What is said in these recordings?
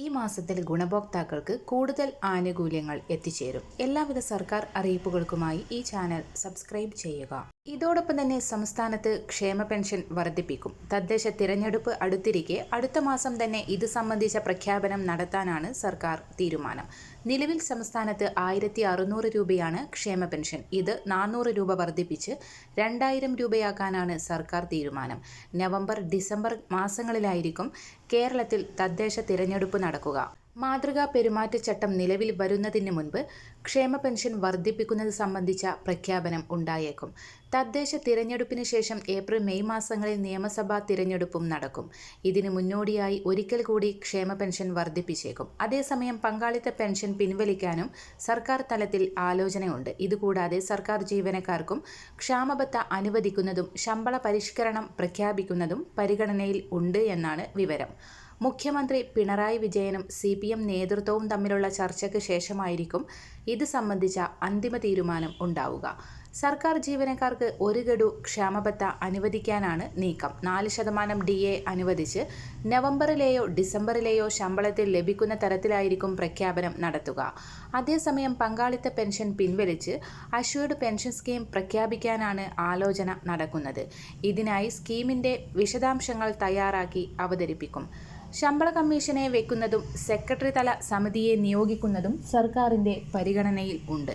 ഈ മാസത്തിൽ ഗുണഭോക്താക്കൾക്ക് കൂടുതൽ ആനുകൂല്യങ്ങൾ എത്തിച്ചേരും. എല്ലാവിധ സർക്കാർ അറിയിപ്പുകൾക്കുമായി ഈ ചാനൽ സബ്സ്ക്രൈബ് ചെയ്യുക. ഇതോടൊപ്പം തന്നെ സംസ്ഥാനത്ത് ക്ഷേമ പെൻഷൻ വർദ്ധിപ്പിക്കും. തദ്ദേശ തിരഞ്ഞെടുപ്പ് അടുത്തിരിക്കെ അടുത്ത മാസം തന്നെ ഇത് സംബന്ധിച്ച പ്രഖ്യാപനം നടത്താനാണ് സർക്കാർ തീരുമാനം. നിലവിൽ സംസ്ഥാനത്ത് ആയിരത്തി അറുന്നൂറ് രൂപയാണ് ക്ഷേമ പെൻഷൻ. ഇത് നാനൂറ് രൂപ വർദ്ധിപ്പിച്ച് രണ്ടായിരം രൂപയാക്കാനാണ് സർക്കാർ തീരുമാനം. നവംബർ ഡിസംബർ മാസങ്ങളിലായിരിക്കും കേരളത്തിൽ തദ്ദേശ തിരഞ്ഞെടുപ്പ് നടക്കുക. മാതൃകാ പെരുമാറ്റച്ചട്ടം നിലവിൽ വരുന്നതിന് മുൻപ് ക്ഷേമ പെൻഷൻ വർദ്ധിപ്പിക്കുന്നത് സംബന്ധിച്ച പ്രഖ്യാപനം ഉണ്ടായേക്കും. തദ്ദേശ തിരഞ്ഞെടുപ്പിന് ശേഷം ഏപ്രിൽ മെയ് മാസങ്ങളിൽ നിയമസഭാ തിരഞ്ഞെടുപ്പും നടക്കും. ഇതിന് മുന്നോടിയായി ഒരിക്കൽ കൂടി ക്ഷേമ പെൻഷൻ വർദ്ധിപ്പിച്ചേക്കും. അതേസമയം പങ്കാളിത്ത പെൻഷൻ പിൻവലിക്കാനും സർക്കാർ തലത്തിൽ ആലോചനയുണ്ട്. ഇതുകൂടാതെ സർക്കാർ ജീവനക്കാർക്കും ക്ഷാമബത്ത അനുവദിക്കുന്നതും ശമ്പള പരിഷ്കരണം പ്രഖ്യാപിക്കുന്നതും പരിഗണനയിൽ ഉണ്ട് എന്നാണ് വിവരം. മുഖ്യമന്ത്രി പിണറായി വിജയനും സി പി എം നേതൃത്വവും തമ്മിലുള്ള ചർച്ചയ്ക്ക് ശേഷമായിരിക്കും ഇത് സംബന്ധിച്ച അന്തിമ തീരുമാനം ഉണ്ടാവുക. സർക്കാർ ജീവനക്കാർക്ക് ഒരു ഗഡു ക്ഷാമബത്ത അനുവദിക്കാനാണ് നീക്കം. നാല് ശതമാനം ഡി എ അനുവദിച്ച് നവംബറിലെയോ ഡിസംബറിലെയോ ശമ്പളത്തിൽ ലഭിക്കുന്ന തരത്തിലായിരിക്കും പ്രഖ്യാപനം നടത്തുക. അതേസമയം പങ്കാളിത്ത പെൻഷൻ പിൻവലിച്ച് അഷ്വേർഡ് പെൻഷൻ സ്കീം പ്രഖ്യാപിക്കാനാണ് ആലോചന നടക്കുന്നത്. ഇതിനായി സ്കീമിന്റെ വിശദാംശങ്ങൾ തയ്യാറാക്കി അവതരിപ്പിക്കും. ശമ്പള കമ്മീഷനെ വെക്കുന്നതും സെക്രട്ടറി തല സമിതിയെ നിയോഗിക്കുന്നതും സർക്കാരിന്റെ പരിഗണനയിൽ ഉണ്ട്.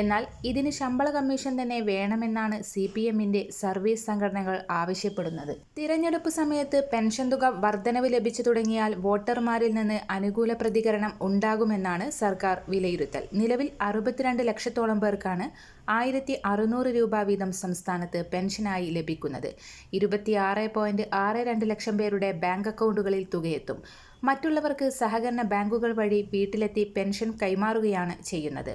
എന്നാൽ ഇതിന് ശമ്പള കമ്മീഷൻ തന്നെ വേണമെന്നാണ് സി പി എമ്മിന്റെ സർവീസ് സംഘടനകൾ ആവശ്യപ്പെടുന്നത്. തിരഞ്ഞെടുപ്പ് സമയത്ത് പെൻഷൻ തുക വർധനവ് ലഭിച്ചു തുടങ്ങിയാൽ വോട്ടർമാരിൽ നിന്ന് അനുകൂല പ്രതികരണം ഉണ്ടാകുമെന്നാണ് സർക്കാർ വിലയിരുത്തൽ. നിലവിൽ അറുപത്തിരണ്ട് ലക്ഷത്തോളം പേർക്കാണ് ആയിരത്തി അറുന്നൂറ് രൂപ വീതം സംസ്ഥാനത്ത് പെൻഷനായി ലഭിക്കുന്നത്. ഇരുപത്തിയാറ് പോയിന്റ് ആറ് രണ്ട് ലക്ഷം പേരുടെ ബാങ്ക് അക്കൗണ്ടുകളിൽ തുകയെത്തും. മറ്റുള്ളവർക്ക് സഹകരണ ബാങ്കുകൾ വഴി വീട്ടിലെത്തി പെൻഷൻ കൈമാറുകയാണ് ചെയ്യുന്നത്.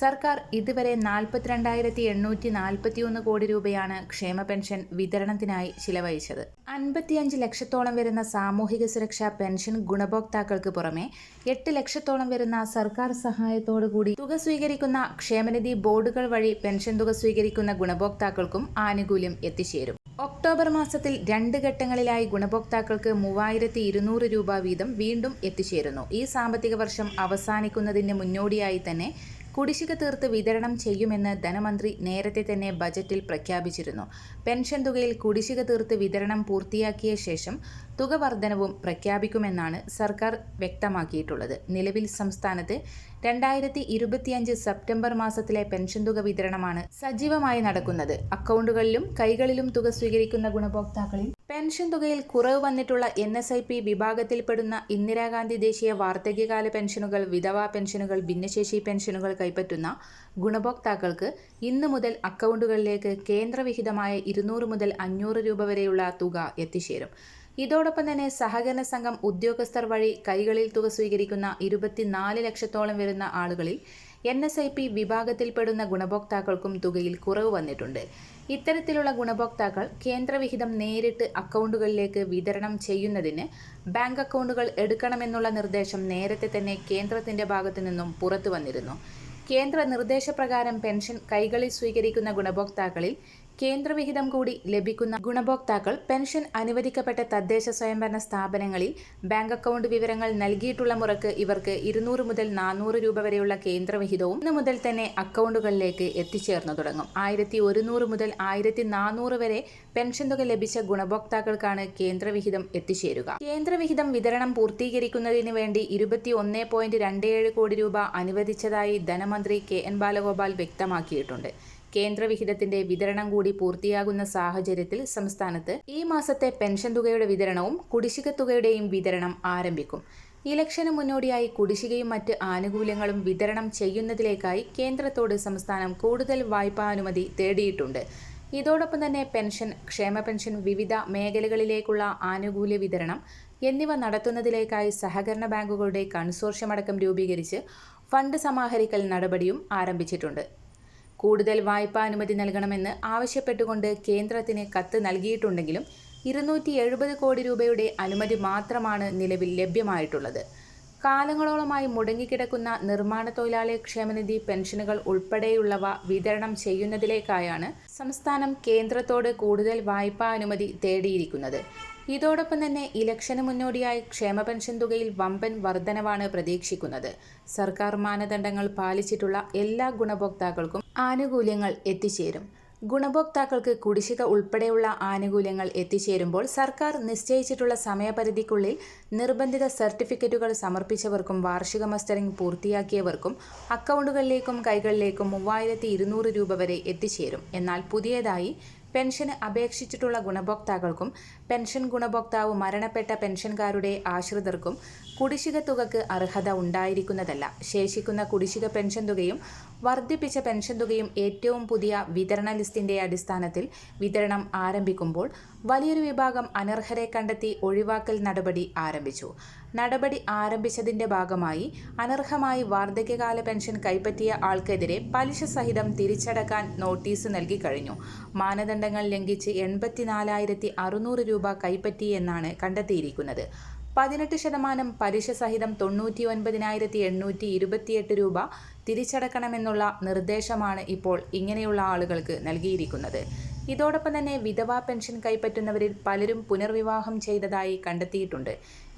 സർക്കാർ ഇതുവരെ നാൽപ്പത്തിരണ്ടായിരത്തി എണ്ണൂറ്റി നാൽപ്പത്തിയൊന്ന് കോടി രൂപയാണ് ക്ഷേമ പെൻഷൻ വിതരണത്തിനായി ചിലവഴിച്ചത്. അൻപത്തിയഞ്ച് ലക്ഷത്തോളം വരുന്ന സാമൂഹിക സുരക്ഷാ പെൻഷൻ ഗുണഭോക്താക്കൾക്ക് പുറമെ എട്ട് ലക്ഷത്തോളം വരുന്ന സർക്കാർ സഹായത്തോടു കൂടി തുക സ്വീകരിക്കുന്ന ക്ഷേമനിധി ബോർഡുകൾ വഴി പെൻഷൻ തുക സ്വീകരിക്കുന്ന ഗുണഭോക്താക്കൾക്കും ആനുകൂല്യം എത്തിച്ചേരും. ഒക്ടോബർ മാസത്തിൽ രണ്ട് ഘട്ടങ്ങളിലായി ഗുണഭോക്താക്കൾക്ക് മൂവായിരത്തി ഇരുന്നൂറ് രൂപ വീതം വീണ്ടും എത്തിച്ചേരുന്നു. ഈ സാമ്പത്തിക വർഷം അവസാനിക്കുന്നതിന് മുന്നോടിയായി തന്നെ കുടിശ്ശിക തീർത്ത് വിതരണം ചെയ്യുമെന്ന് ധനമന്ത്രി നേരത്തെ തന്നെ ബജറ്റിൽ പ്രഖ്യാപിച്ചിരുന്നു. പെൻഷൻ തുകയിൽ കുടിശ്ശിക തീർത്ത് വിതരണം പൂർത്തിയാക്കിയ ശേഷം തുക വർധനവും പ്രഖ്യാപിക്കുമെന്നാണ് സർക്കാർ വ്യക്തമാക്കിയിട്ടുള്ളത്. നിലവിൽ സംസ്ഥാനത്ത് രണ്ടായിരത്തി ഇരുപത്തിയഞ്ച് സെപ്റ്റംബർ മാസത്തിലെ പെൻഷൻ തുക വിതരണമാണ് സജീവമായി നടക്കുന്നത്. അക്കൗണ്ടുകളിലും കൈകളിലും തുക സ്വീകരിക്കുന്ന ഗുണഭോക്താക്കളിൽ പെൻഷൻ തുകയിൽ കുറവ് വന്നിട്ടുള്ള എൻ എസ് ഐ പി വിഭാഗത്തിൽപ്പെടുന്ന ഇന്ദിരാഗാന്ധി ദേശീയ വാർദ്ധക്യകാല പെൻഷനുകൾ വിധവാ പെൻഷനുകൾ ഭിന്നശേഷി പെൻഷനുകൾ കൈപ്പറ്റുന്ന ഗുണഭോക്താക്കൾക്ക് ഇന്നു മുതൽ അക്കൗണ്ടുകളിലേക്ക് കേന്ദ്രവിഹിതമായ ഇരുന്നൂറ് മുതൽ അഞ്ഞൂറ് രൂപ വരെയുള്ള തുക എത്തിച്ചേരും. ഇതോടൊപ്പം തന്നെ സഹകരണ സംഘം ഉദ്യോഗസ്ഥർ വഴി കൈകളിൽ തുക സ്വീകരിക്കുന്ന ഇരുപത്തിനാല് ലക്ഷത്തോളം വരുന്ന ആളുകളിൽ എൻ എസ് ഐ പി വിഭാഗത്തിൽപ്പെടുന്ന ഗുണഭോക്താക്കൾക്കും തുകയിൽ കുറവ് വന്നിട്ടുണ്ട്. ഇത്തരത്തിലുള്ള ഗുണഭോക്താക്കൾ കേന്ദ്രവിഹിതം നേരിട്ട് അക്കൗണ്ടുകളിലേക്ക് വിതരണം ചെയ്യുന്നതിന് ബാങ്ക് അക്കൗണ്ടുകൾ എടുക്കണമെന്നുള്ള നിർദ്ദേശം നേരത്തെ തന്നെ കേന്ദ്രത്തിന്റെ ഭാഗത്തു നിന്നും പുറത്തു വന്നിരുന്നു. കേന്ദ്ര നിർദ്ദേശപ്രകാരം പെൻഷൻ കൈകളിൽ സ്വീകരിക്കുന്ന ഗുണഭോക്താക്കളിൽ കേന്ദ്രവിഹിതം കൂടി ലഭിക്കുന്ന ഗുണഭോക്താക്കൾ പെൻഷൻ അനുവദിക്കപ്പെട്ട തദ്ദേശ സ്വയംഭരണ സ്ഥാപനങ്ങളിൽ ബാങ്ക് അക്കൗണ്ട് വിവരങ്ങൾ നൽകിയിട്ടുള്ള മുറക്ക് ഇവർക്ക് ഇരുന്നൂറ് മുതൽ നാനൂറ് രൂപ വരെയുള്ള കേന്ദ്രവിഹിതവും ഇന്ന് മുതൽ തന്നെ അക്കൗണ്ടുകളിലേക്ക് എത്തിച്ചേർന്നു തുടങ്ങും. ആയിരത്തി ഒരുന്നൂറ് മുതൽ ആയിരത്തി നാനൂറ് വരെ പെൻഷൻ തുക ലഭിച്ച ഗുണഭോക്താക്കൾക്കാണ് കേന്ദ്രവിഹിതം എത്തിച്ചേരുക. കേന്ദ്രവിഹിതം വിതരണം പൂർത്തീകരിക്കുന്നതിന് വേണ്ടി ഇരുപത്തി ഒന്ന് പോയിന്റ് രണ്ട് ഏഴ് കോടി രൂപ അനുവദിച്ചതായി ധനമന്ത്രി കെ എൻ ബാലഗോപാൽ വ്യക്തമാക്കിയിട്ടുണ്ട്. കേന്ദ്രവിഹിതത്തിന്റെ വിതരണം കൂടി പൂർത്തിയാകുന്ന സാഹചര്യത്തിൽ സംസ്ഥാനത്ത് ഈ മാസത്തെ പെൻഷൻ തുകയുടെ വിതരണവും കുടിശ്ശിക തുകയുടെയും വിതരണം ആരംഭിക്കും. ഇലക്ഷന് മുന്നോടിയായി കുടിശ്ശികയും മറ്റ് ആനുകൂല്യങ്ങളും വിതരണം ചെയ്യുന്നതിലേക്കായി കേന്ദ്രത്തോട് സംസ്ഥാനം കൂടുതൽ വായ്പാ അനുമതി തേടിയിട്ടുണ്ട്. ഇതോടൊപ്പം തന്നെ പെൻഷൻ ക്ഷേമ പെൻഷൻ വിവിധ മേഖലകളിലേക്കുള്ള ആനുകൂല്യ വിതരണം എന്നിവ നടത്തുന്നതിലേക്കായി സഹകരണ ബാങ്കുകളുടെ കൺസോർഷ്യം അടക്കം രൂപീകരിച്ച് ഫണ്ട് സമാഹരിക്കൽ നടപടിയും ആരംഭിച്ചിട്ടുണ്ട്. കൂടുതൽ വായ്പാ അനുമതി നൽകണമെന്ന് ആവശ്യപ്പെട്ടുകൊണ്ട് കേന്ദ്രത്തിന് കത്ത് നൽകിയിട്ടുണ്ടെങ്കിലും ഇരുന്നൂറ്റി എഴുപത് കോടി രൂപയുടെ അനുമതി മാത്രമാണ് നിലവിൽ ലഭ്യമായിട്ടുള്ളത്. കാലങ്ങളോളമായി മുടങ്ങിക്കിടക്കുന്ന നിർമ്മാണ തൊഴിലാളി ക്ഷേമനിധി പെൻഷനുകൾ ഉൾപ്പെടെയുള്ളവ വിതരണം ചെയ്യുന്നതിലേക്കായാണ് സംസ്ഥാനം കേന്ദ്രത്തോട് കൂടുതൽ വായ്പാ അനുമതി തേടിയിരിക്കുന്നത്. ഇതോടൊപ്പം തന്നെ ഇലക്ഷന് മുന്നോടിയായി ക്ഷേമ പെൻഷൻ തുകയിൽ വമ്പൻ വർധനവാണ് പ്രതീക്ഷിക്കുന്നത്. സർക്കാർ മാനദണ്ഡങ്ങൾ പാലിച്ചിട്ടുള്ള എല്ലാ ഗുണഭോക്താക്കൾക്കും ആനുകൂല്യങ്ങൾ എത്തിച്ചേരും. ഗുണഭോക്താക്കൾക്ക് കുടിശ്ശിക ഉൾപ്പെടെയുള്ള ആനുകൂല്യങ്ങൾ എത്തിച്ചേരുമ്പോൾ സർക്കാർ നിശ്ചയിച്ചിട്ടുള്ള സമയപരിധിക്കുള്ളിൽ നിർബന്ധിത സർട്ടിഫിക്കറ്റുകൾ സമർപ്പിച്ചവർക്കും വാർഷിക മസ്റ്ററിംഗ് പൂർത്തിയാക്കിയവർക്കും അക്കൗണ്ടുകളിലേക്കും കൈകളിലേക്കും മൂവായിരത്തി രൂപ വരെ എത്തിച്ചേരും. എന്നാൽ പുതിയതായി പെൻഷന് അപേക്ഷിച്ചിട്ടുള്ള ഗുണഭോക്താക്കൾക്കും പെൻഷൻ ഗുണഭോക്താവ് മരണപ്പെട്ട പെൻഷൻകാരുടെ ആശ്രിതർക്കും കുടിശ്ശിക തുകക്ക് അർഹത ഉണ്ടായിരിക്കുന്നതല്ല. ശേഷിക്കുന്ന കുടിശ്ശിക പെൻഷൻ തുകയും വർദ്ധിപ്പിച്ച പെൻഷൻ തുകയും ഏറ്റവും പുതിയ വിതരണ ലിസ്റ്റിന്റെ അടിസ്ഥാനത്തിൽ വിതരണം ആരംഭിക്കുമ്പോൾ വലിയൊരു വിഭാഗം അനർഹരെ കണ്ടെത്തി ഒഴിവാക്കൽ നടപടി ആരംഭിച്ചു. നടപടി ആരംഭിച്ചതിന്റെ ഭാഗമായി അനർഹമായി വാർദ്ധക്യകാല പെൻഷൻ കൈപ്പറ്റിയ ആൾക്കെതിരെ പലിശ സഹിതം തിരിച്ചടക്കാൻ നോട്ടീസ് നൽകി കഴിഞ്ഞു. മാനദണ്ഡങ്ങൾ ലംഘിച്ച് എൺപത്തിനാലായിരത്തി അറുന്നൂറ് രൂപ കൈപ്പറ്റി എന്നാണ് കണ്ടെത്തിയിരിക്കുന്നത്. പതിനെട്ട് ശതമാനം പലിശ സഹിതം തൊണ്ണൂറ്റി ഒൻപതിനായിരത്തി എണ്ണൂറ്റി ഇരുപത്തിയെട്ട് രൂപ തിരിച്ചടക്കണമെന്നുള്ള നിർദ്ദേശമാണ് ഇപ്പോൾ ഇങ്ങനെയുള്ള ആളുകൾക്ക് നൽകിയിരിക്കുന്നത്. ഇതോടൊപ്പം തന്നെ വിധവാ പെൻഷൻ കൈപ്പറ്റുന്നവരിൽ പലരും പുനർവിവാഹം ചെയ്തതായി കണ്ടെത്തിയിട്ടുണ്ട്.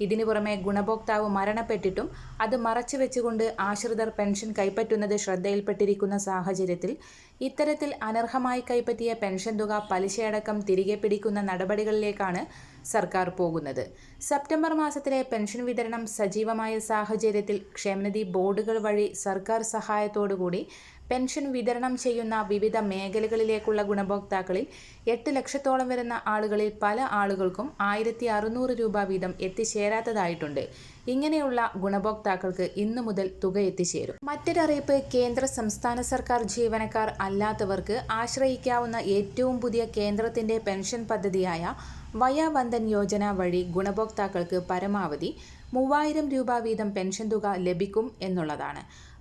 ഇതിനു പുറമെ ഗുണഭോക്താവ് മരണപ്പെട്ടിട്ടും അത് മറച്ചു വെച്ചുകൊണ്ട് ആശ്രിതർ പെൻഷൻ കൈപ്പറ്റുന്നത് ശ്രദ്ധയിൽപ്പെട്ടിരിക്കുന്ന സാഹചര്യത്തിൽ ഇത്തരത്തിൽ അനർഹമായി കൈപ്പറ്റിയ പെൻഷൻ തുക പലിശയടക്കം തിരികെ പിടിക്കുന്ന നടപടികളിലേക്കാണ് സർക്കാർ പോകുന്നത്. സെപ്റ്റംബർ മാസത്തിലെ പെൻഷൻ വിതരണം സജീവമായ സാഹചര്യത്തിൽ ക്ഷേമനിധി ബോർഡുകൾ വഴി സർക്കാർ സഹായത്തോടുകൂടി പെൻഷൻ വിതരണം ചെയ്യുന്ന വിവിധ മേഖലകളിലേക്കുള്ള ഗുണഭോക്താക്കളിൽ എട്ട് ലക്ഷത്തോളം വരുന്ന ആളുകളിൽ പല ആളുകൾക്കും ആയിരത്തി അറുന്നൂറ് രൂപ വീതം എത്തിച്ചേരാത്തതായിട്ടുണ്ട്. ഇങ്ങനെയുള്ള ഗുണഭോക്താക്കൾക്ക് ഇന്നു മുതൽ തുക എത്തിച്ചേരും. മറ്റൊരറിയിപ്പ് കേന്ദ്ര സംസ്ഥാന സർക്കാർ ജീവനക്കാർ അല്ലാത്തവർക്ക് ആശ്രയിക്കാവുന്ന ഏറ്റവും പുതിയ കേന്ദ്രത്തിന്റെ പെൻഷൻ പദ്ധതിയായ വയാവന്ദൻ യോജന വഴി ഗുണഭോക്താക്കൾക്ക് പരമാവധി മൂവായിരം രൂപ വീതം പെൻഷൻ തുക ലഭിക്കും എന്നുള്ളതാണ്.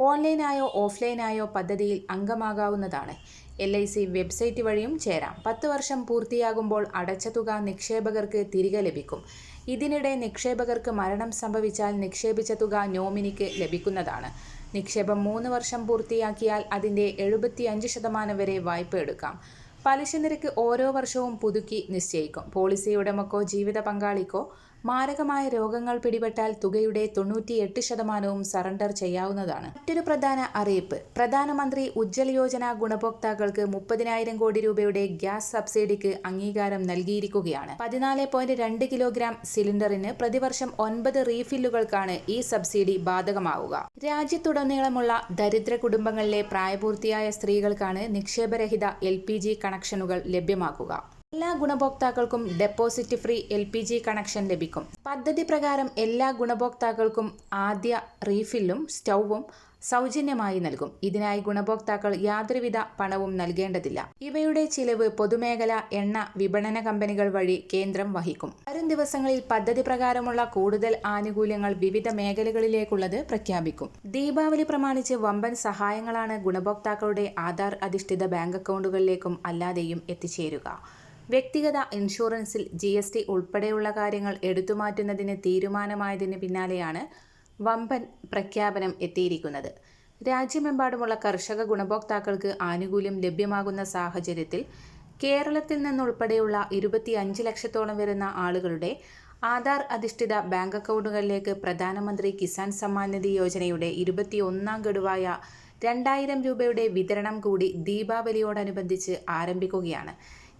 ഓൺലൈനായോ ഓഫ്ലൈനായോ പദ്ധതിയിൽ അംഗമാകാവുന്നതാണ്. എൽ ഐ സി വെബ്സൈറ്റ് വഴിയും ചേരാം. പത്ത് വർഷം പൂർത്തിയാകുമ്പോൾ അടച്ച തുക നിക്ഷേപകർക്ക് തിരികെ ലഭിക്കും. ഇതിനിടെ നിക്ഷേപകർക്ക് മരണം സംഭവിച്ചാൽ നിക്ഷേപിച്ച തുക നോമിനിക്ക് ലഭിക്കുന്നതാണ്. നിക്ഷേപം മൂന്ന് വർഷം പൂർത്തിയാക്കിയാൽ അതിന്റെ എഴുപത്തിയഞ്ച് ശതമാനം വരെ വായ്പ എടുക്കാം. പലിശ നിരക്ക് ഓരോ വർഷവും പുതുക്കി നിശ്ചയിക്കും. പോളിസി ഉടമക്കോ ജീവിത പങ്കാളിക്കോ മാരകമായ രോഗങ്ങൾ പിടിപെട്ടാൽ തുകയുടെ തൊണ്ണൂറ്റിയെട്ട് ശതമാനവും സറണ്ടർ ചെയ്യാവുന്നതാണ്. മറ്റൊരു പ്രധാന അറിയിപ്പ്. പ്രധാനമന്ത്രി ഉജ്ജൽ യോജന ഗുണഭോക്താക്കൾക്ക് മുപ്പതിനായിരം കോടി രൂപയുടെ ഗ്യാസ് സബ്സിഡിക്ക് അംഗീകാരം നൽകിയിരിക്കുകയാണ്. പതിനാല് പോയിന്റ് രണ്ട് കിലോഗ്രാം സിലിണ്ടറിന് പ്രതിവർഷം ഒൻപത് റീഫില്ലുകൾക്കാണ് ഈ സബ്സിഡി ബാധകമാവുക. രാജ്യത്തുടനീളമുള്ള ദരിദ്ര കുടുംബങ്ങളിലെ പ്രായപൂർത്തിയായ സ്ത്രീകൾക്കാണ് നിക്ഷേപരഹിത എൽ കണക്ഷനുകൾ ലഭ്യമാക്കുക. എല്ലാ ഗുണഭോക്താക്കൾക്കും deposit free L P G connection ലഭിക്കും. പദ്ധതി പ്രകാരം എല്ലാ ഗുണഭോക്താക്കൾക്കും ആദ്യ റീഫില്ലും സ്റ്റൗവും സൗജന്യമായി നൽകും. ഇതിനായി ഗുണഭോക്താക്കൾ യാതൊരുവിധ പണവും നൽകേണ്ടതില്ല. ഇവയുടെ ചിലവ് പൊതുമേഖല എണ്ണ വിപണന കമ്പനികൾ വഴി കേന്ദ്രം വഹിക്കും. വരും ദിവസങ്ങളിൽ പദ്ധതി പ്രകാരമുള്ള കൂടുതൽ ആനുകൂല്യങ്ങൾ വിവിധ മേഖലകളിലേക്കുള്ളത് പ്രഖ്യാപിക്കും. ദീപാവലി പ്രമാണിച്ച് വമ്പൻ സഹായങ്ങളാണ് ഗുണഭോക്താക്കളുടെ ആധാർ അധിഷ്ഠിത ബാങ്ക് അക്കൗണ്ടുകളിലേക്കും അല്ലാതെയും എത്തിച്ചേരുക. വ്യക്തിഗത ഇൻഷുറൻസിൽ ജി എസ് ടി ഉൾപ്പെടെയുള്ള കാര്യങ്ങൾ എടുത്തുമാറ്റുന്നതിന് തീരുമാനമായതിന് പിന്നാലെയാണ് വമ്പൻ പ്രഖ്യാപനം എത്തിയിരിക്കുന്നത്. രാജ്യമെമ്പാടുമുള്ള കർഷക ഗുണഭോക്താക്കൾക്ക് ആനുകൂല്യം ലഭ്യമാകുന്ന സാഹചര്യത്തിൽ കേരളത്തിൽ നിന്നുൾപ്പെടെയുള്ള ഇരുപത്തിയഞ്ച് ലക്ഷത്തോളം വരുന്ന ആളുകളുടെ ആധാർ അധിഷ്ഠിത ബാങ്ക് അക്കൗണ്ടുകളിലേക്ക് പ്രധാനമന്ത്രി കിസാൻ സമ്മാൻ നിധി യോജനയുടെ ഇരുപത്തിയൊന്നാം ഗഡുവായ രണ്ടായിരം രൂപയുടെ വിതരണം കൂടി ദീപാവലിയോടനുബന്ധിച്ച് ആരംഭിക്കുകയാണ്.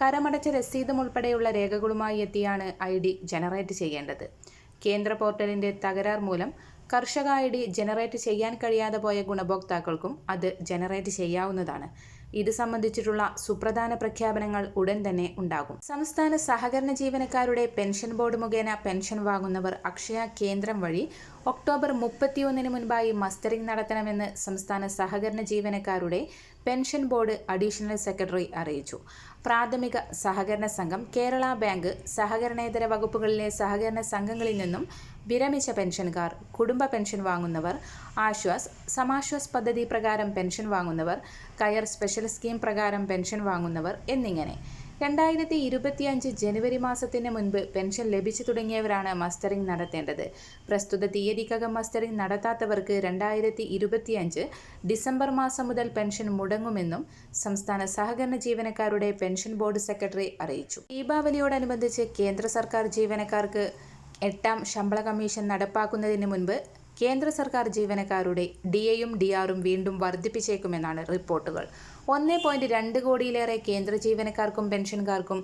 കരമടച്ച രസീതും ഉൾപ്പെടെയുള്ള രേഖകളുമായി എത്തിയാണ് ഐ ഡി ജനറേറ്റ് ചെയ്യേണ്ടത്. കേന്ദ്ര പോർട്ടലിന്റെ തകരാർ മൂലം കർഷക ഐ ഡി ജനറേറ്റ് ചെയ്യാൻ കഴിയാതെ പോയ ഗുണഭോക്താക്കൾക്കും അത് ജനറേറ്റ് ചെയ്യാവുന്നതാണ്. ഇത് സംബന്ധിച്ചിട്ടുള്ള സുപ്രധാന പ്രഖ്യാപനങ്ങൾ ഉടൻ തന്നെ ഉണ്ടാകും. സംസ്ഥാന സഹകരണ ജീവനക്കാരുടെ പെൻഷൻ ബോർഡ് മുഖേന പെൻഷൻ വാങ്ങുന്നവർ അക്ഷയ കേന്ദ്രം വഴി ഒക്ടോബർ മുപ്പത്തിയൊന്നിന് മുൻപായി മസ്റ്ററിംഗ് നടത്തണമെന്ന് സംസ്ഥാന സഹകരണ ജീവനക്കാരുടെ പെൻഷൻ ബോർഡ് അഡീഷണൽ സെക്രട്ടറി അറിയിച്ചു. പ്രാഥമിക സഹകരണ സംഘം കേരള ബാങ്ക് സഹകരണേതര വകുപ്പുകളിലെ സഹകരണ സംഘങ്ങളിൽ നിന്നും വിരമിച്ച പെൻഷൻകാർ കുടുംബ പെൻഷൻ വാങ്ങുന്നവർ ആശ്വാസ് സമാശ്വാസ് പദ്ധതി പ്രകാരം പെൻഷൻ വാങ്ങുന്നവർ കയർ സ്പെഷ്യൽ സ്കീം പ്രകാരം പെൻഷൻ വാങ്ങുന്നവർ എന്നിങ്ങനെ. രണ്ടായിരത്തി ഇരുപത്തിയഞ്ച് ജനുവരി മാസത്തിന് മുൻപ് പെൻഷൻ ലഭിച്ചു തുടങ്ങിയവരാണ് മസ്റ്ററിംഗ് നടത്തേണ്ടത്. പ്രസ്തുത തീയതിക്കകം മസ്റ്ററിംഗ് നടത്താത്തവർക്ക് രണ്ടായിരത്തി ഇരുപത്തിയഞ്ച് ഡിസംബർ മാസം മുതൽ പെൻഷൻ മുടങ്ങുമെന്നും സംസ്ഥാന സഹകരണ ജീവനക്കാരുടെ പെൻഷൻ ബോർഡ് സെക്രട്ടറി അറിയിച്ചു. ദീപാവലിയോടനുബന്ധിച്ച് കേന്ദ്ര സർക്കാർ ജീവനക്കാർക്ക് എട്ടാം ശമ്പള കമ്മീഷൻ നടപ്പാക്കുന്നതിന് മുൻപ് കേന്ദ്ര സർക്കാർ ജീവനക്കാരുടെ ഡി എയും ഡി ആറും വീണ്ടും വർദ്ധിപ്പിച്ചേക്കുമെന്നാണ് റിപ്പോർട്ടുകൾ. ഒന്ന് പോയിന്റ് രണ്ട് കോടിയിലേറെ കേന്ദ്ര ജീവനക്കാർക്കും പെൻഷൻകാർക്കും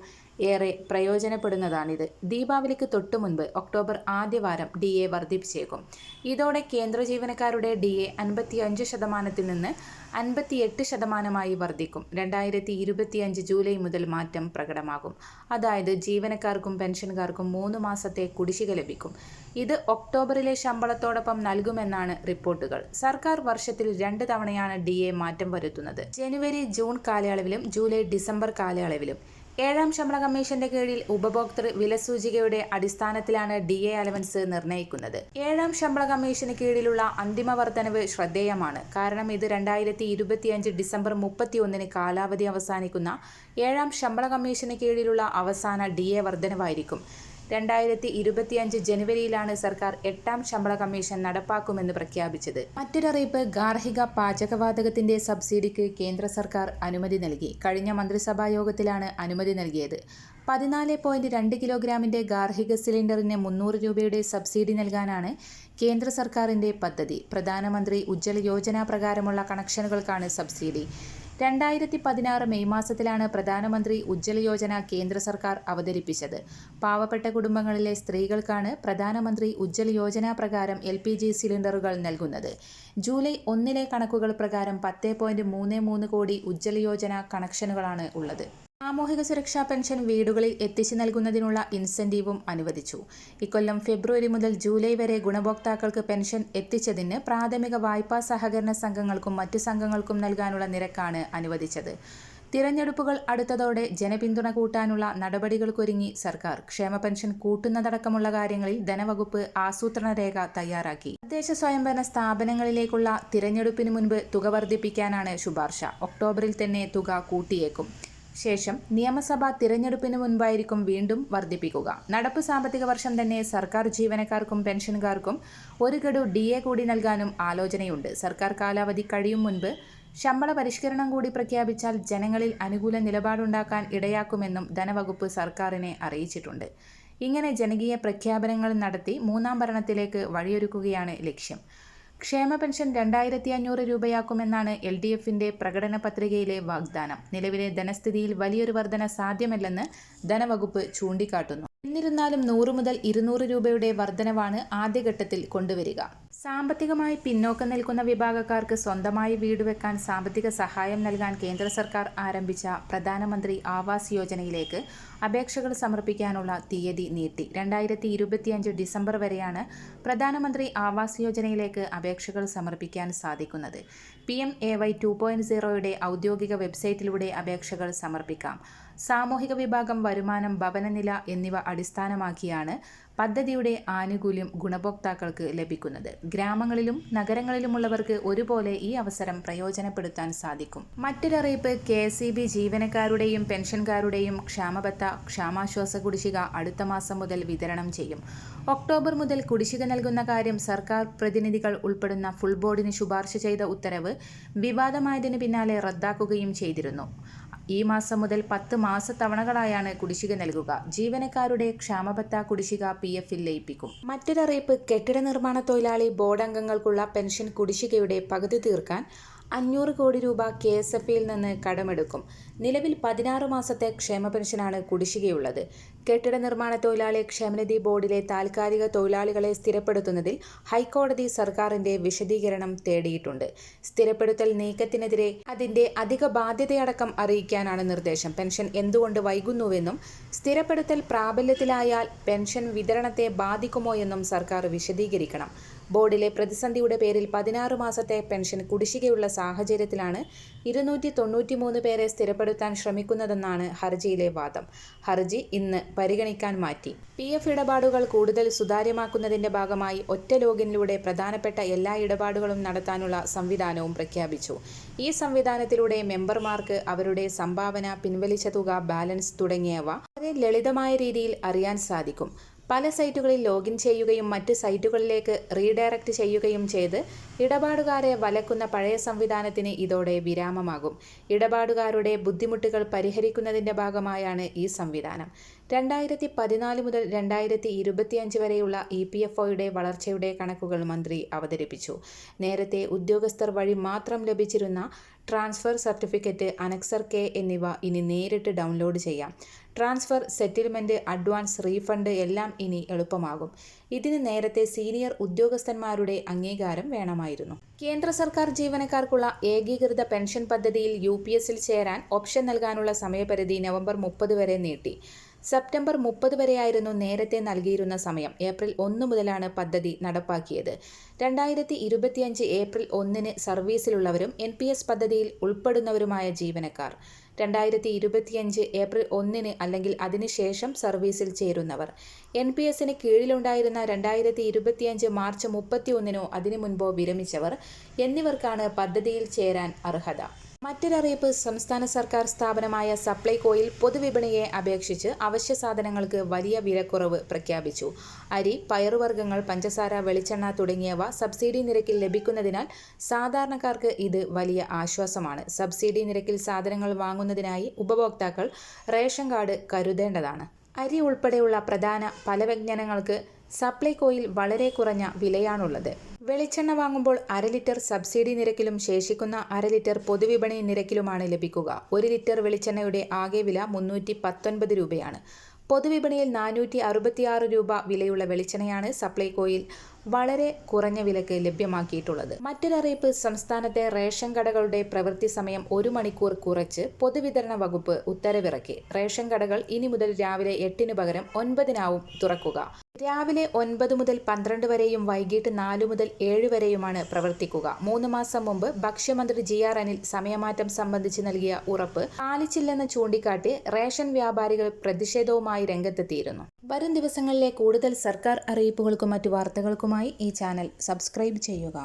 ഏറെ പ്രയോജനപ്പെടുന്നതാണിത്. ദീപാവലിക്ക് തൊട്ടു മുൻപ് ഒക്ടോബർ ആദ്യവാരം ഡി എ വർദ്ധിപ്പിച്ചേക്കും. ഇതോടെ കേന്ദ്ര ജീവനക്കാരുടെ ഡി എ അൻപത്തിയഞ്ച് ശതമാനത്തിൽ നിന്ന് അൻപത്തിയെട്ട് ശതമാനമായി വർദ്ധിക്കും. രണ്ടായിരത്തി ഇരുപത്തിയഞ്ച് ജൂലൈ മുതൽ മാറ്റം പ്രകടമാകും. അതായത് ജീവനക്കാർക്കും പെൻഷൻകാർക്കും മൂന്ന് മാസത്തെ കുടിശ്ശിക ലഭിക്കും. ഇത് ഒക്ടോബറിലെ ശമ്പളത്തോടൊപ്പം നൽകുമെന്നാണ് റിപ്പോർട്ടുകൾ. സർക്കാർ വർഷത്തിൽ രണ്ട് തവണയാണ് ഡി മാറ്റം വരുത്തുന്നത്. ജനുവരി ജൂൺ കാലയളവിലും ജൂലൈ ഡിസംബർ കാലയളവിലും ഏഴാം ശമ്പള കമ്മീഷന്റെ കീഴിൽ ഉപഭോക്തൃ വിലസൂചികയുടെ അടിസ്ഥാനത്തിലാണ് ഡി എ അലവൻസ് നിർണയിക്കുന്നത് ഏഴാം ശമ്പള കമ്മീഷന് കീഴിലുള്ള അന്തിമ വർധനവ് ശ്രദ്ധേയമാണ്. കാരണം ഇത് രണ്ടായിരത്തി ഇരുപത്തിയഞ്ച് ഡിസംബർ മുപ്പത്തിയൊന്നിന് കാലാവധി അവസാനിക്കുന്ന ഏഴാം ശമ്പള കമ്മീഷന് കീഴിലുള്ള അവസാന ഡി എ വർധനവായിരിക്കും. രണ്ടായിരത്തി ഇരുപത്തിയഞ്ച് ജനുവരിയിലാണ് സർക്കാർ എട്ടാം ശമ്പള കമ്മീഷൻ നടപ്പാക്കുമെന്ന് പ്രഖ്യാപിച്ചത്. മറ്റൊരറിയിപ്പ് ഗാർഹിക പാചകവാതകത്തിന്റെ സബ്സിഡിക്ക് കേന്ദ്ര സർക്കാർ അനുമതി നൽകി. കഴിഞ്ഞ മന്ത്രിസഭാ യോഗത്തിലാണ് അനുമതി നൽകിയത്. പതിനാല് പോയിന്റ് രണ്ട് കിലോഗ്രാമിന്റെ ഗാർഹിക സിലിണ്ടറിന് മുന്നൂറ് രൂപയുടെ സബ്സിഡി നൽകാനാണ് കേന്ദ്ര സർക്കാരിന്റെ പദ്ധതി. പ്രധാനമന്ത്രി ഉജ്ജ്വല യോജന പ്രകാരമുള്ള കണക്ഷനുകൾക്കാണ് സബ്സിഡി. രണ്ടായിരത്തി പതിനാറ് മെയ് മാസത്തിലാണ് പ്രധാനമന്ത്രി ഉജ്ജ്വല യോജന കേന്ദ്ര സർക്കാർ അവതരിപ്പിച്ചത്. പാവപ്പെട്ട കുടുംബങ്ങളിലെ സ്ത്രീകൾക്കാണ് പ്രധാനമന്ത്രി ഉജ്ജ്വല യോജന പ്രകാരം എൽ പി ജി സിലിണ്ടറുകൾ നൽകുന്നത്. ജൂലൈ ഒന്നിലെ കണക്കുകൾ പ്രകാരം പത്ത് പോയിന്റ് മൂന്ന് മൂന്ന് കോടി ഉജ്ജ്വല യോജന കണക്ഷനുകളാണ് ഉള്ളത്. സാമൂഹിക സുരക്ഷാ പെൻഷൻ വീടുകളിൽ എത്തിച്ചു നൽകുന്നതിനുള്ള ഇൻസെന്റീവും അനുവദിച്ചു. ഇക്കൊല്ലം ഫെബ്രുവരി മുതൽ ജൂലൈ വരെ ഗുണഭോക്താക്കൾക്ക് പെൻഷൻ എത്തിച്ചതിന് പ്രാഥമിക വായ്പാ സഹകരണ സംഘങ്ങൾക്കും മറ്റു സംഘങ്ങൾക്കും നൽകാനുള്ള നിരക്കാണ് അനുവദിച്ചത്. തിരഞ്ഞെടുപ്പുകൾ അടുത്തതോടെ ജനപിന്തുണ കൂട്ടാനുള്ള നടപടികൾക്കൊരുങ്ങി സർക്കാർ ക്ഷേമ പെൻഷൻ കൂട്ടുന്നതടക്കമുള്ള കാര്യങ്ങളിൽ ധനവകുപ്പ് ആസൂത്രണ രേഖ തയ്യാറാക്കി. തദ്ദേശ സ്വയംഭരണ സ്ഥാപനങ്ങളിലേക്കുള്ള തിരഞ്ഞെടുപ്പിന് മുൻപ് തുക വർദ്ധിപ്പിക്കാനാണ് ശുപാർശ. ഒക്ടോബറിൽ തന്നെ തുക കൂട്ടിയേക്കും. ശേഷം നിയമസഭാ തിരഞ്ഞെടുപ്പിന് മുൻപായിരിക്കും വീണ്ടും വർദ്ധിപ്പിക്കുക. നടപ്പ് സാമ്പത്തിക വർഷം തന്നെ സർക്കാർ ജീവനക്കാർക്കും പെൻഷൻകാർക്കും ഒരു ഗഡു ഡി എ കൂടി നൽകാനും ആലോചനയുണ്ട്. സർക്കാർ കാലാവധി കഴിയും മുൻപ് ശമ്പള പരിഷ്കരണം കൂടി പ്രഖ്യാപിച്ചാൽ ജനങ്ങളിൽ അനുകൂല നിലപാടുണ്ടാക്കാൻ ഇടയാക്കുമെന്നും ധനവകുപ്പ് സർക്കാരിനെ അറിയിച്ചിട്ടുണ്ട്. ഇങ്ങനെ ജനകീയ പ്രഖ്യാപനങ്ങൾ നടത്തി മൂന്നാം ഭരണത്തിലേക്ക് വഴിയൊരുക്കുകയാണ് ലക്ഷ്യം. ക്ഷേമ പെൻഷൻ രണ്ടായിരത്തി അഞ്ഞൂറ് രൂപയാക്കുമെന്നാണ് എൽ ഡി എഫിന്റെ പ്രകടന പത്രികയിലെ വാഗ്ദാനം. നിലവിലെ ധനസ്ഥിതിയിൽ വലിയൊരു വർധന സാധ്യമല്ലെന്ന് ധനവകുപ്പ് ചൂണ്ടിക്കാട്ടുന്നു. എന്നിരുന്നാലും നൂറ് മുതൽ ഇരുന്നൂറ് രൂപയുടെ വർധനവാണ് ആദ്യഘട്ടത്തിൽ കൊണ്ടുവരിക. സാമ്പത്തികമായി പിന്നോക്കം നിൽക്കുന്ന വിഭാഗക്കാർക്ക് സ്വന്തമായി വീട് വെക്കാൻ സാമ്പത്തിക സഹായം നൽകാൻ കേന്ദ്ര സർക്കാർ ആരംഭിച്ച പ്രധാനമന്ത്രി ആവാസ് യോജനയിലേക്ക് അപേക്ഷകൾ സമർപ്പിക്കാനുള്ള തീയതി നീട്ടി. രണ്ടായിരത്തി ഇരുപത്തിയഞ്ച് ഡിസംബർ വരെയാണ് പ്രധാനമന്ത്രി ആവാസ് യോജനയിലേക്ക് അപേക്ഷകൾ സമർപ്പിക്കാൻ സാധിക്കുന്നത്. P M A Y two point സീറോയുടെ ഔദ്യോഗിക വെബ്സൈറ്റിലൂടെ അപേക്ഷകൾ സമർപ്പിക്കാം. സാമൂഹിക വിഭാഗം വരുമാനം ഭവനനില എന്നിവ അടിസ്ഥാനമാക്കിയാണ് പദ്ധതിയുടെ ആനുകൂല്യം ഗുണഭോക്താക്കൾക്ക് ലഭിക്കുന്നത്. ഗ്രാമങ്ങളിലും നഗരങ്ങളിലുമുള്ളവർക്ക് ഒരുപോലെ ഈ അവസരം പ്രയോജനപ്പെടുത്താൻ സാധിക്കും. മറ്റൊരറിയിപ്പ് കെ എസ് ഇ ബി ജീവനക്കാരുടെയും പെൻഷൻകാരുടെയും ക്ഷാമബത്ത ക്ഷാമാശ്വാസ കുടിശ്ശിക അടുത്ത മാസം മുതൽ വിതരണം ചെയ്യും. ഒക്ടോബർ മുതൽ കുടിശ്ശിക നൽകുന്ന കാര്യം സർക്കാർ പ്രതിനിധികൾ ഉൾപ്പെടുന്ന ഫുൾ ബോർഡിന് ശുപാർശ ചെയ്ത ഉത്തരവ് വിവാദമായതിനു പിന്നാലെ റദ്ദാക്കുകയും ചെയ്തിരുന്നു. ഈ മാസം മുതൽ പത്ത് തവണകളായാണ് കുടിശ്ശിക നൽകുക. ജീവനക്കാരുടെ ക്ഷാമബത്ത കുടിശ്ശിക പി എഫിൽ ലയിപ്പിക്കും. മറ്റൊരറിയിപ്പ് കെട്ടിട നിർമ്മാണ തൊഴിലാളി ബോർഡ് അംഗങ്ങൾക്കുള്ള പെൻഷൻ കുടിശ്ശികയുടെ പകുതി തീർക്കാൻ അഞ്ഞൂറ് കോടി രൂപ കെ എസ് എഫ് ഇയിൽ നിന്ന് കടമെടുക്കും. നിലവിൽ പതിനാറ് മാസത്തെ ക്ഷേമ പെൻഷനാണ് കുടിശ്ശികയുള്ളത്. കെട്ടിട നിർമ്മാണ തൊഴിലാളി ക്ഷേമനിധി ബോർഡിലെ താൽക്കാലിക തൊഴിലാളികളെ സ്ഥിരപ്പെടുത്തുന്നതിൽ ഹൈക്കോടതി സർക്കാരിന്റെ വിശദീകരണം തേടിയിട്ടുണ്ട്. സ്ഥിരപ്പെടുത്തൽ നീക്കത്തിനെതിരെ അതിന്റെ അധിക ബാധ്യതയടക്കം അറിയിക്കാനാണ് നിർദ്ദേശം. പെൻഷൻ എന്തുകൊണ്ട് വൈകുന്നുവെന്നും സ്ഥിരപ്പെടുത്തൽ പ്രാബല്യത്തിലായാൽ പെൻഷൻ വിതരണത്തെ ബാധിക്കുമോ എന്നും സർക്കാർ വിശദീകരിക്കണം. ബോർഡിലെ പ്രതിസന്ധിയുടെ പേരിൽ പതിനാറ് മാസത്തെ പെൻഷൻ കുടിശ്ശികയുള്ള സാഹചര്യത്തിലാണ് ഇരുന്നൂറ്റി തൊണ്ണൂറ്റി മൂന്ന് പേരെ സ്ഥിരപ്പെടുത്താൻ ശ്രമിക്കുന്നതെന്നാണ് ഹർജിയിലെ വാദം. ഹർജി ഇന്ന് പരിഗണിക്കാൻ മാറ്റി. പി എഫ് ഇടപാടുകൾ കൂടുതൽ സുതാര്യമാക്കുന്നതിന്റെ ഭാഗമായി ഒറ്റ ലോഗിനിലൂടെ പ്രധാനപ്പെട്ട എല്ലാ ഇടപാടുകളും നടത്താനുള്ള സംവിധാനവും പ്രഖ്യാപിച്ചു. ഈ സംവിധാനത്തിലൂടെ മെമ്പർമാർക്ക് അവരുടെ സംഭാവന പിൻവലിച്ച തുക ബാലൻസ് തുടങ്ങിയവ വളരെ ലളിതമായ രീതിയിൽ അറിയാൻ സാധിക്കും. പല സൈറ്റുകളിൽ ലോഗിൻ ചെയ്യുകയും മറ്റ് സൈറ്റുകളിലേക്ക് റീഡയറക്റ്റ് ചെയ്യുകയും ചെയ്ത് ഇടപാടുകാരെ വലക്കുന്ന പഴയ സംവിധാനത്തിന് ഇതോടെ വിരാമമാകും. ഇടപാടുകാരുടെ ബുദ്ധിമുട്ടുകൾ പരിഹരിക്കുന്നതിന്റെ ഭാഗമായാണ് ഈ സംവിധാനം. രണ്ടായിരത്തി പതിനാല് മുതൽ രണ്ടായിരത്തി ഇരുപത്തിയഞ്ച് വരെയുള്ള ഇ പി എഫ് ഒയുടെ വളർച്ചയുടെ കണക്കുകൾ മന്ത്രി അവതരിപ്പിച്ചു. നേരത്തെ ഉദ്യോഗസ്ഥർ വഴി മാത്രം ലഭിച്ചിരുന്ന ട്രാൻസ്ഫർ സർട്ടിഫിക്കറ്റ് അനക്സർ കെ എന്നിവ ഇനി നേരിട്ട് ഡൗൺലോഡ് ചെയ്യാം. ട്രാൻസ്ഫർ സെറ്റിൽമെന്റ് അഡ്വാൻസ് റീഫണ്ട് എല്ലാം ഇനി എളുപ്പമാകും. ഇതിന് നേരത്തെ സീനിയർ ഉദ്യോഗസ്ഥന്മാരുടെ അംഗീകാരം വേണമായിരുന്നു. കേന്ദ്ര സർക്കാർ ജീവനക്കാർക്കുള്ള ഏകീകൃത പെൻഷൻ പദ്ധതിയിൽ യു ചേരാൻ ഓപ്ഷൻ നൽകാനുള്ള സമയപരിധി നവംബർ മുപ്പത് വരെ നീട്ടി. സെപ്റ്റംബർ മുപ്പത് വരെയായിരുന്നു നേരത്തെ നൽകിയിരുന്ന സമയം. ഏപ്രിൽ ഒന്ന് മുതലാണ് പദ്ധതി നടപ്പാക്കിയത്. രണ്ടായിരത്തി ഇരുപത്തിയഞ്ച് ഏപ്രിൽ ഒന്നിന് സർവീസിലുള്ളവരും എൻ പി എസ് പദ്ധതിയിൽ ഉൾപ്പെടുന്നവരുമായ ജീവനക്കാർ. രണ്ടായിരത്തി ഇരുപത്തിയഞ്ച് ഏപ്രിൽ ഒന്നിന് അല്ലെങ്കിൽ അതിനുശേഷം സർവീസിൽ ചേരുന്നവർ. എൻ പി എസിന് കീഴിലുണ്ടായിരുന്ന രണ്ടായിരത്തി ഇരുപത്തിയഞ്ച് മാർച്ച് മുപ്പത്തി ഒന്നിനോ അതിനു മുൻപോ വിരമിച്ചവർ എന്നിവർക്കാണ് പദ്ധതിയിൽ ചേരാൻ അർഹത. മറ്റൊരറിയിപ്പ് സംസ്ഥാന സർക്കാർ സ്ഥാപനമായ സപ്ലൈകോയിൽ പൊതുവിപണിയെ അപേക്ഷിച്ച് അവശ്യ സാധനങ്ങൾക്ക് വലിയ വിലക്കുറവ് പ്രഖ്യാപിച്ചു. അരി പയറുവർഗങ്ങൾ പഞ്ചസാര വെളിച്ചെണ്ണ തുടങ്ങിയവ സബ്സിഡി നിരക്കിൽ ലഭിക്കുന്നതിനാൽ സാധാരണക്കാർക്ക് ഇത് വലിയ ആശ്വാസമാണ്. സബ്സിഡി നിരക്കിൽ സാധനങ്ങൾ വാങ്ങുന്നതിനായി ഉപഭോക്താക്കൾ റേഷൻ കാർഡ് കരുതേണ്ടതാണ്. അരി ഉൾപ്പെടെയുള്ള പ്രധാന പല സപ്ലൈകോയിൽ വളരെ കുറഞ്ഞ വിലയാണുള്ളത്. വെളിച്ചെണ്ണ വാങ്ങുമ്പോൾ അര ലിറ്റർ സബ്സിഡി നിരക്കിലും ശേഷിക്കുന്ന അര ലിറ്റർ പൊതുവിപണി നിരക്കിലുമാണ് ലഭിക്കുക. ഒരു ലിറ്റർ വെളിച്ചെണ്ണയുടെ ആകെ വില മുന്നൂറ്റി പത്തൊൻപത് രൂപയാണ്. പൊതുവിപണിയിൽ നാനൂറ്റി അറുപത്തിയാറ് രൂപ വിലയുള്ള വെളിച്ചെണ്ണയാണ് സപ്ലൈകോയിൽ വളരെ കുറഞ്ഞ വിലക്ക് ലഭ്യമാക്കിയിട്ടുള്ളത്. മറ്റൊരറിയിപ്പ് സംസ്ഥാനത്തെ റേഷൻ കടകളുടെ പ്രവൃത്തി സമയം ഒരു മണിക്കൂർ കുറച്ച് പൊതുവിതരണ വകുപ്പ് ഉത്തരവിറക്കി. റേഷൻ കടകൾ ഇനി മുതൽ രാവിലെ എട്ടിനു പകരം ഒൻപതിനാവും തുറക്കുക. രാവിലെ ഒൻപത് മുതൽ പന്ത്രണ്ട് വരെയും വൈകിട്ട് നാലു മുതൽ ഏഴ് വരെയുമാണ് പ്രവർത്തിക്കുക. മൂന്ന് മാസം മുമ്പ് ഭക്ഷ്യമന്ത്രി ജി ആർ അനിൽ സമയമാറ്റം സംബന്ധിച്ച് നൽകിയ ഉറപ്പ് പാലിച്ചില്ലെന്ന് ചൂണ്ടിക്കാട്ടി റേഷൻ വ്യാപാരികൾ പ്രതിഷേധവുമായി രംഗത്തെത്തിയിരുന്നു. വരും ദിവസങ്ങളിലെ കൂടുതൽ സർക്കാർ അറിയിപ്പുകൾക്കും മറ്റു വാർത്തകൾക്കുമായി ഈ ചാനൽ സബ്സ്ക്രൈബ് ചെയ്യുക.